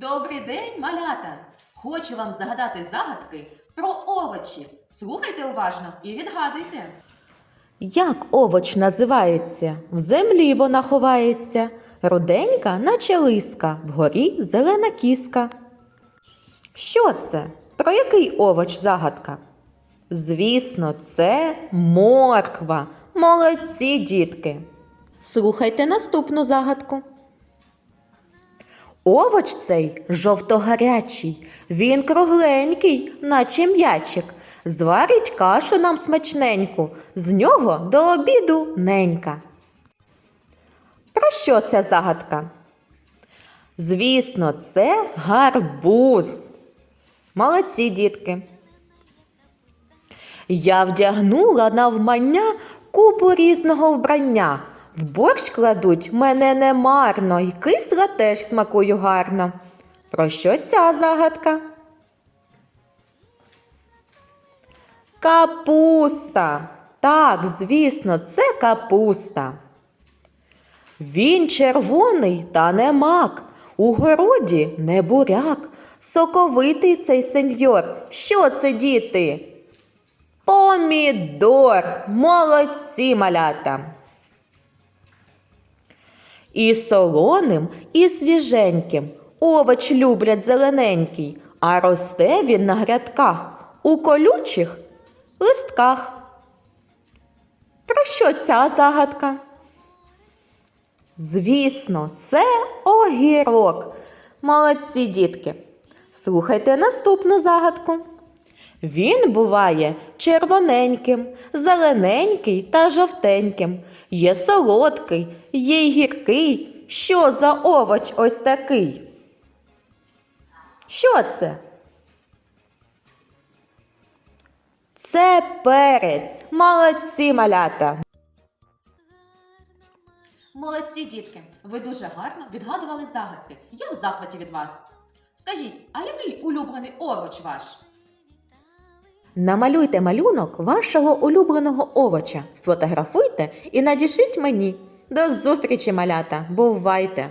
Добрий день, малята! Хочу вам загадати загадки про овочі. Слухайте уважно і відгадуйте. Як овоч називається? В землі вона ховається, руденька, наче лиска, вгорі зелена кіска. Що це? Про який овоч загадка? Звісно, це морква. Молодці, дітки. Слухайте наступну загадку. Овоч цей жовтогарячий, він кругленький, наче м'ячик. Зварить кашу нам смачненьку, з нього до обіду ненька. Про що ця загадка? Звісно, це гарбуз. Молодці, дітки. Я вдягнула навмання купу різного вбрання. В борщ кладуть мене немарно, і кисла теж смакую гарно. Про що ця загадка? Капуста. Так, звісно, це капуста. Він червоний та не мак, у городі не буряк, соковитий цей сеньор. Що це, діти? Помідор. Молодці малята. І солоним, і свіженьким. Овоч люблять зелененький, а росте він на грядках у колючих листках. Про що ця загадка? Звісно, це огірок. Молодці дітки. Слухайте наступну загадку. Він буває червоненьким, зелененький та жовтеньким. Є солодкий, є й гіркий. Що за овоч ось такий? Що це? Це перець. Молодці малята. Молодці, дітки! Ви дуже гарно відгадували загадки. Я в захваті від вас. Скажіть, а який улюблений овоч ваш? Намалюйте малюнок вашого улюбленого овоча, сфотографуйте і надішіть мені. До зустрічі, малята! Бувайте!